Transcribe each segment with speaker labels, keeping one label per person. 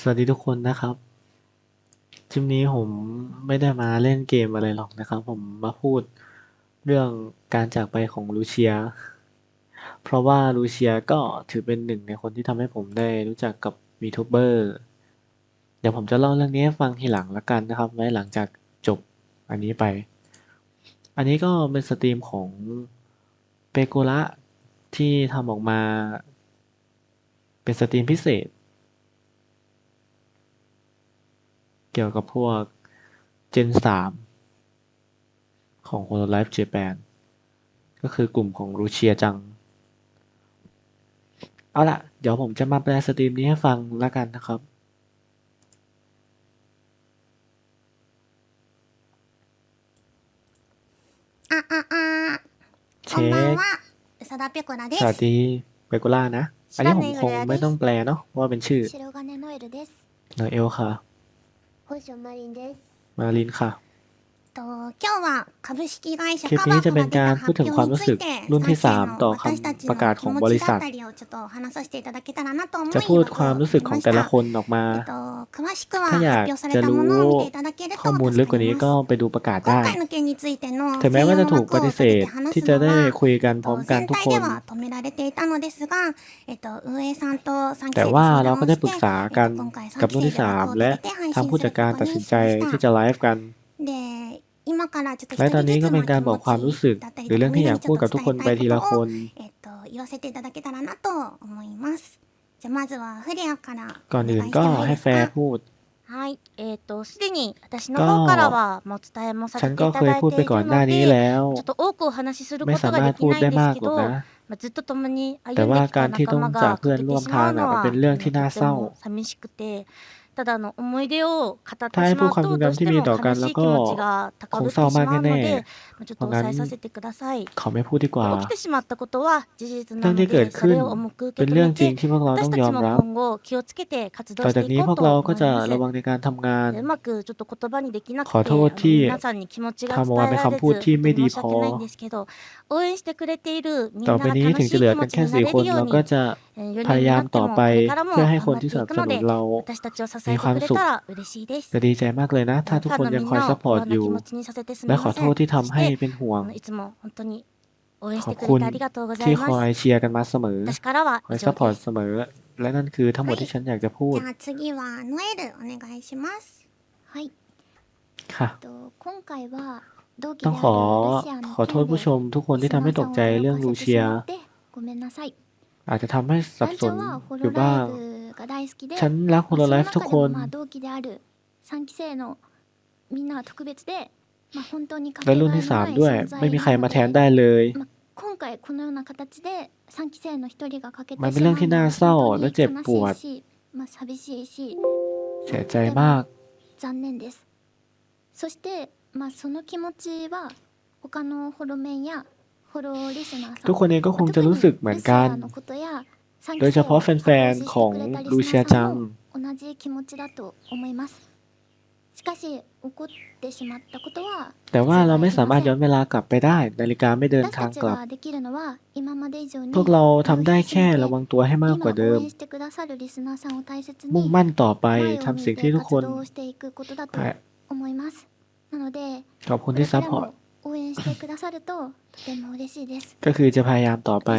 Speaker 1: สวัสดีทุกคนนะครับคลิปนี้ผมไม่ได้มาเล่นเกมอะไรหรอกนะครับ ผมมาพูดเรื่องการจากไปของลูเชีย เพราะว่าลูเชียก็ถือเป็นหนึ่งในคนที่ทำให้ผมได้รู้จักกับมีทูเบอร์เดี๋ยวผมจะเล่าเรื่องนี้ให้ฟังทีหลังละกันนะครับ ไว้หลังจากจบอันนี้ไป อันนี้ก็เป็นสตรีมของเปโกระที่ทำออกมา เป็นสตรีมพิเศษ เกี่ยวกับพวกเจนสามของ Hololive Japan ก็คือกลุ่มของรูเชียจัง เอาล่ะเดี๋ยวผมจะมาแปลสตรีมนี้ให้ฟังละกันนะครับ
Speaker 2: อะอะ
Speaker 1: เช็ค
Speaker 2: สวัสดีเปกุล่า
Speaker 1: สวัสดีเปกุล่านะ อันนี้ผมคงไม่ต้องแปลเนาะว่าเป็นชื่อโนเอลค่ะ
Speaker 2: ผู้ชมมารินเดส
Speaker 1: มารินค่ะ
Speaker 2: と今日は株式会社
Speaker 1: คลิปนี้จะเป็นการพูดถึงความรู้สึกรุ่นที่
Speaker 2: 3
Speaker 1: ต่อคำประกาศของบริษัท จะพูดความรู้สึกของแต่ละคนออกมา ถ้าอยากจะรู้ข้อมูลลึกกว่านี้ก็ไปดูประกาศได้ถึงแม้ว่าจะถูกปฏิเสธที่จะได้คุยกันพร้อมกันทุกคน แต่ว่าเราก็ได้ปรึกษากันกับรุ่นที่ 3 และทางผู้จัดการตัดสินใจที่จะไลฟ์กัน และตอนนี้ก็เป็นการบอกความรู้สึก หรือเรื่องที่อยากพูดกับทุกคนไปทีละคนก่อนอื่นก็ให้แฟร์พูด
Speaker 3: はいえー、とすでに私の方からはもう伝えもさせていただいているのでちょっと多くお話しすることができないんですけど、まあ、ずっと共に歩んできた仲間が欠けてしまうのはとても寂しくてただの思い出を語ってしまうとどうしても悲し
Speaker 1: い
Speaker 3: 気持ちが高ぶってしまうのでちょっと抑えさせてください起きてしまったことは事実なのでそれを重く受け止めて私たちも今後気をつけて活動していこうと思いますうまくちょっと言葉にできなくて皆さんに気持ちが伝えられず申し訳ないんですけど応援してくれているみんなが楽しい気持ちになれるように4人になってもこれからも頑張っていくので私たちを支
Speaker 1: มีความสุขจะดีใจมากเลยนะ ถ้าทุกคนยังคอยซัพพอร์ตอยู่ และขอโทษที่ทำให้เป็นห่วง ขอบคุณที่คอยเชียร์กันมาเสมอ คอยซัพพอร์ตเสมอ และนั่นคือทั้งหมดที่ฉันอยากจะพูดค่ะต้องขอขอโทษผู้ชมทุกคนที่ทำให้ตกใจเรื่องลูเชีย อาจจะทำให้สับสนอยู่บ้าง
Speaker 4: が大好きで
Speaker 1: ฉันรักโฮโลไลฟ์ทุกคน
Speaker 4: まあ同期である3期生のみんなは特別でまあ本当にかけ
Speaker 1: และ
Speaker 4: がえの
Speaker 1: รุ่น
Speaker 4: な
Speaker 1: い
Speaker 4: ที่
Speaker 1: สามด้วย
Speaker 4: 存
Speaker 1: ไม่มีใคร
Speaker 4: 在
Speaker 1: มาな
Speaker 4: の
Speaker 1: แทน
Speaker 4: で
Speaker 1: ได้เลย
Speaker 4: まあ今回このような形で3期生の一人が欠けてしまうのは本当に悲しいしまあ寂しいし
Speaker 1: เสียใจมาก
Speaker 4: 残念ですそしてまあその気持ちは他のホロメンやホロリスナーさん
Speaker 1: ทุกคนเองก็คงจะรู้สึกเหมือนกัน
Speaker 4: ロシアのことや
Speaker 1: โดยเฉพาะแฟนๆ ของลูเชียจังแต่ว่าเราไม่สามารถย้อนเวลากลับไปได้ นาฬิกาไม่เดินทางกลับ พวกเราทำได้แค่ระวังตัวให้มากกว่าเดิม มุ่งมั่นต่อไปทำสิ่งที่ทุกคนขอบคุณที่ซัพพอร์ตก็คือจะพยายามต่อไป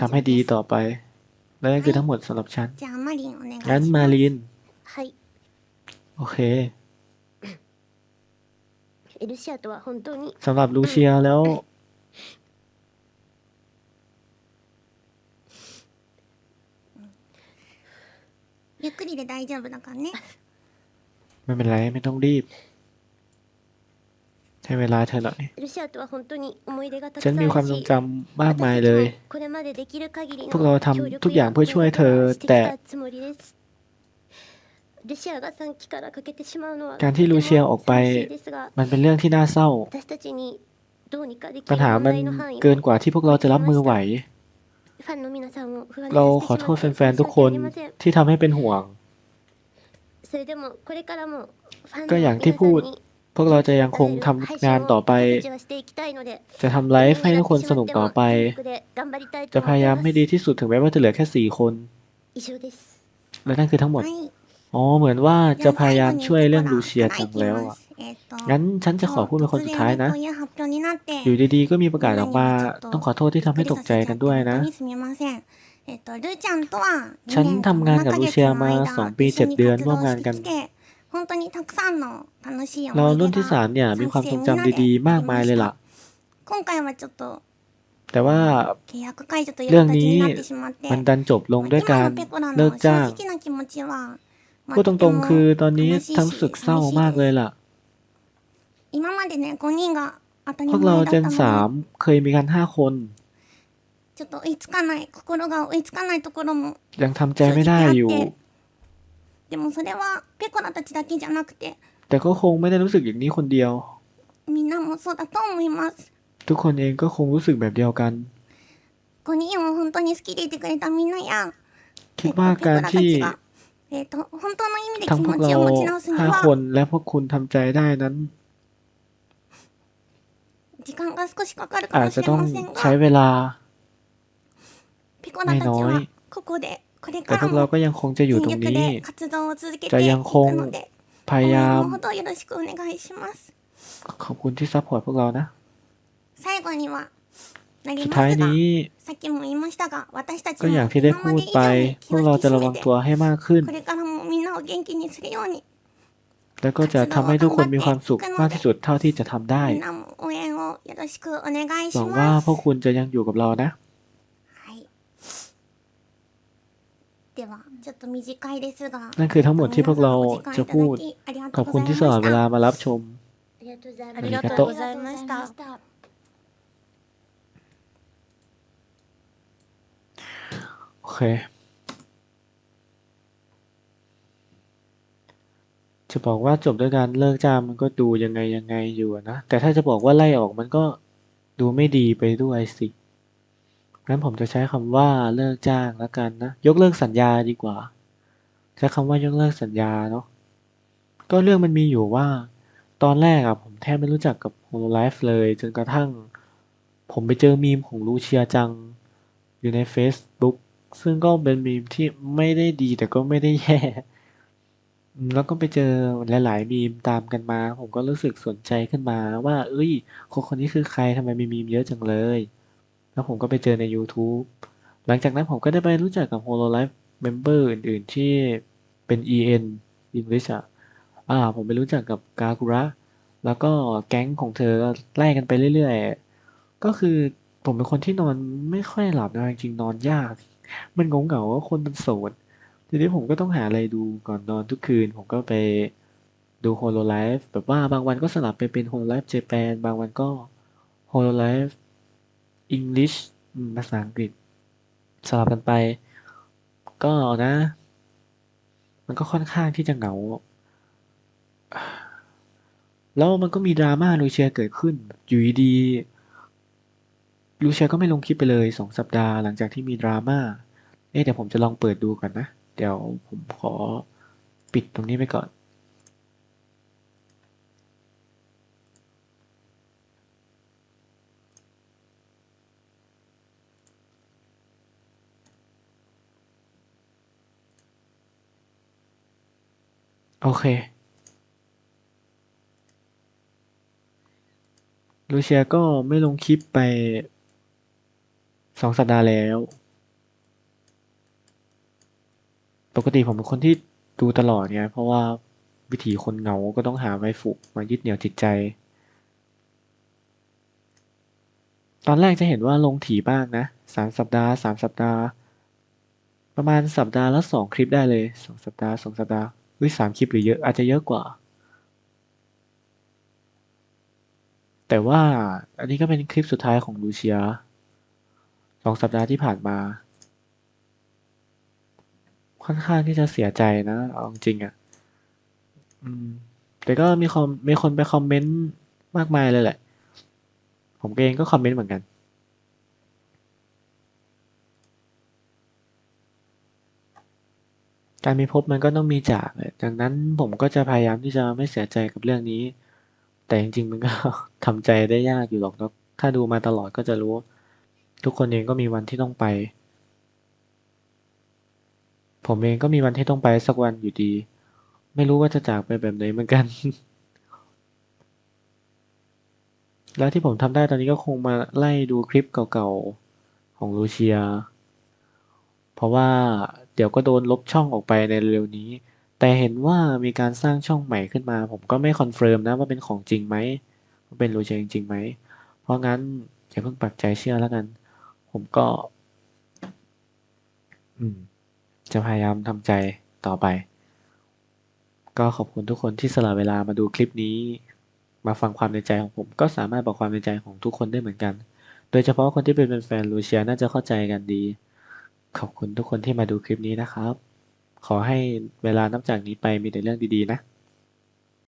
Speaker 1: ทำให้ดีต่อไป และนั่นคือทั้งหมดสำหรับฉันงั้นมาลิน
Speaker 3: はい
Speaker 1: โอเคสำหรับลูเชียแล้วไม่เป็นไรไม่ต้องรีบ ให้เวลาเธอหน่อยฉันมีความทรงจำมากมายเลย พวกเราทำทุกอย่างเพื่อช่วยเธอ แต่การที่ลูเชียออกไป มันเป็นเรื่องที่น่าเศร้า ปัญหามันเกินกว่าที่พวกเราจะรับมือไหว เราขอโทษแฟนๆทุกคนที่ทำให้เป็นห่วง ก็อย่างที่พูด พวกเราจะยังคงทำงานต่อไป จะทำไลฟ์ให้ทุกคนสนุกต่อไป จะพยายามให้ดีที่สุดถึงแม้ว่าจะเหลือแค่สี่คน และนั่นคือทั้งหมด อ๋อ เหมือนว่าจะพยายามช่วยเรื่องลูเชียจังแล้วอะ งั้นฉันจะขอพูดเป็นคนสุดท้ายนะ อยู่ดีๆ ก็มีประกาศออกมา ต้องขอโทษที่ทำให้ตกใจกันด้วยนะฉันทำงานกับลูเชียมาสองปีเจ็ดเดือนร่วมงานกัน
Speaker 2: 本当にたくさんの楽しい
Speaker 1: เรา
Speaker 2: 思い
Speaker 1: รุ่น
Speaker 2: 出
Speaker 1: ที่สาม
Speaker 2: が
Speaker 1: เนี่ย มีความทรงจำดีๆ มากมายเลยล่ะ
Speaker 2: 今回はちょっと
Speaker 1: แต่ว่า
Speaker 2: 契約解除という
Speaker 1: เรื่อง
Speaker 2: 形
Speaker 1: นี้
Speaker 2: になってしまって、
Speaker 1: มันดันจบลงด้วย
Speaker 2: 今
Speaker 1: การ
Speaker 2: のペコラ
Speaker 1: เลิ
Speaker 2: の
Speaker 1: ก
Speaker 2: 正
Speaker 1: จ้าง
Speaker 2: 直な気持ちは、まあ
Speaker 1: พูดต
Speaker 2: とて
Speaker 1: รง
Speaker 2: も
Speaker 1: ๆ คือตอนนี้
Speaker 2: 悲しい
Speaker 1: ทั้งรู้สึก
Speaker 2: し
Speaker 1: เศร้า
Speaker 2: 寂しい
Speaker 1: มาก
Speaker 2: で
Speaker 1: เลย
Speaker 2: す
Speaker 1: ล่ะ
Speaker 2: 今までね5人が当たり
Speaker 1: พวกเรา
Speaker 2: 前だ
Speaker 1: เจ
Speaker 2: っ
Speaker 1: น
Speaker 2: た
Speaker 1: สา
Speaker 2: の
Speaker 1: ม
Speaker 2: に
Speaker 1: เคยมีกันห้าคน
Speaker 2: ちょっと追いつかない心が追いつかないところも
Speaker 1: ยังทำใจไม่ได้อยู่
Speaker 2: でもそれはペコラたちだけじゃなくて
Speaker 1: แต่ก็คงไม่ได้รู้สึกอย่างนี้คนเดียว
Speaker 2: みんなもそうだと思います
Speaker 1: ทุกคนเองก็คงรู้สึกแบบเดียวกัน
Speaker 2: 5人を本当に好きでいてくれたみんなや
Speaker 1: คิดว่าการที่
Speaker 2: えっと本当の意味で
Speaker 1: ทั้ง
Speaker 2: 気
Speaker 1: พว
Speaker 2: 持
Speaker 1: ก
Speaker 2: ち
Speaker 1: เรา
Speaker 2: を持ち直すに
Speaker 1: ห้า
Speaker 2: は
Speaker 1: คนและพวกคุณทำใจได้นั้น
Speaker 2: 時間が少しかかるか
Speaker 1: อาจ
Speaker 2: もし
Speaker 1: จะ
Speaker 2: れ
Speaker 1: ต้อง
Speaker 2: ません
Speaker 1: ใช้
Speaker 2: が
Speaker 1: เวลา
Speaker 2: ピコラたち
Speaker 1: ไม่น้อย
Speaker 2: はここでこれ
Speaker 1: แต่พวกเราก็ยังคงจะอยู่ตรงนี้ จะยังคงพยายามขอบคุณที่ซัพพอร์ตพวกเรานะสุดท้ายนี้ก็อย่างที่ได้พูดไป พวกเราจะระวังตัวให้มากขึ้น แล้วก็จะทำให้ทุกคนมีความสุขมากที่สุดเท่าที่จะทำได้หวังว่าพวกคุณจะยังอยู่กับเรานะ
Speaker 2: ではちょっと短いですが
Speaker 1: นั่นคือทั้งหมดที่พวกเราจะพูด
Speaker 2: ありが
Speaker 1: ข
Speaker 2: と
Speaker 1: อ
Speaker 2: う
Speaker 1: บ
Speaker 2: ご
Speaker 1: คุณ
Speaker 2: ざい
Speaker 1: ที่ส
Speaker 2: ま
Speaker 1: ละ
Speaker 2: し
Speaker 1: เวลา
Speaker 2: た
Speaker 1: มารับชม
Speaker 3: ありがとうござい
Speaker 2: あ
Speaker 3: ます
Speaker 2: りがとうございました
Speaker 1: โอเค จะบอกว่าจบด้วยการเลิกจ้างมันก็ดูยังไงยังไงอยู่อะนะ แต่ถ้าจะบอกว่าไล่ออกมันก็ดูไม่ดีไปด้วยสิ งั้นผมจะใช้คำว่าเลิกจ้างแล้วกันนะ ยกเลิกสัญญาดีกว่า ใช้คำว่ายกเลิกสัญญาเนาะ ก็เรื่องมันมีอยู่ว่า ตอนแรกอะผมแทบไม่รู้จักกับ Hololive เลย จนกระทั่ง ผมไปเจอมีมของลูเชียจัง อยู่ใน Facebook ซึ่งก็เป็นมีมที่ไม่ได้ดีแต่ก็ไม่ได้แย่แล้วก็ไปเจอหลาย ๆ มีมตามกันมา ผมก็รู้สึกสนใจขึ้นมาว่า เอ้ย คนคนนี้คือใครทำไมมีมีมเยอะจังเลย แล้วผมก็ไปเจอใน YouTube หลังจากนั้นผมก็ได้ไปรู้จักกับ Hololive Member อื่นๆ ที่เป็น EN English อะอ่า ผมไปรู้จักกับกากุระ แล้วก็แก๊งของเธอก็ไล่กันไปเรื่อยๆ ก็คือผมเป็นคนที่นอนไม่ค่อยหลับนะจริงๆนอนยาก มันงงเหงาว่าคนมันโสด ทีนี้ผมก็ต้องหาอะไรดูก่อนนอนทุกคืน ผมก็ไปดู Hololive แบบว่าบางวันก็สลับไปเป็น Hololive Japan บางวันก็ Hololive English ภาษาอังกฤษสลับกันไป ก็นะ มันก็ค่อนข้างที่จะเหงา แล้วมันก็มีดราม่าลูเชียเกิดขึ้น อยู่ดีลูเชียก็ไม่ลงคลิปไปเลยสองสัปดาห์หลังจากที่มีดราม่า เอ๊ะเดี๋ยวผมจะลองเปิดดูก่อนนะ เดี๋ยวผมขอปิดตรงนี้ไปก่อน โอเค ลูเชียก็ไม่ลงคลิปไปสองสัปดาห์แล้ว ปกติผมเป็นคนที่ดูตลอดไงเพราะว่าวิถีคนเหงาก็ต้องหาไว้ฝึกมายึดเหนี่ยวจิตใจ ตอนแรกจะเห็นว่าลงถี่บ้างนะสามสัปดาห์สามสัปดาห์ ประมาณสัปดาห์ละสองคลิปได้เลยสองสัปดาห์สองสัปดาห์ วิสามคลิปหรือเยอะอาจจะเยอะกว่า แต่ว่าอันนี้ก็เป็นคลิปสุดท้ายของลูเชียสองสัปดาห์ที่ผ่านมา ค่อนข้างที่จะเสียใจนะเอาจริงๆอะอืมแต่ก็มีคอมมีคนไปคอมเมนต์มากมายเลยแหละ ผมเองก็คอมเมนต์เหมือนกัน การมีพบมันก็ต้องมีจากดังนั้นผมก็จะพยายามที่จะไม่เสียใจกับเรื่องนี้ แต่จริงๆมันก็ทำใจได้ยากอยู่หรอกถ้าดูมาตลอดก็จะรู้ ทุกคนเองก็มีวันที่ต้องไป ผมเองก็มีวันที่ต้องไปสักวันอยู่ดี ไม่รู้ว่าจะจากไปแบบไหนเหมือนกัน แล้วที่ผมทำได้ตอนนี้ก็คงมาไล่ดูคลิปเก่าๆของลูเชีย เพราะว่า เดี๋ยวก็โดนลบช่องออกไปในเร็วนี้ แต่เห็นว่ามีการสร้างช่องใหม่ขึ้นมา ผมก็ไม่คอนเฟิร์มนะว่าเป็นของจริงไหมว่าเป็นลูเชียจริงๆไหม เพราะงั้นอย่าเพิ่งปักใจเชื่อแล้วกัน ผมก็ อืม จะพยายามทำใจต่อไป ก็ขอบคุณทุกคนที่สละเวลามาดูคลิปนี้ มาฟังความในใจของผม ก็สามารถบอกความในใจของทุกคนได้เหมือนกัน โดยเฉพาะคนที่เป็นแฟนลูเชียน่าจะเข้าใจกันดี ขอบคุณทุกคนที่มาดูคลิปนี้นะครับ ขอให้เวลานับจากนี้ไปมีแต่เรื่องดีๆนะ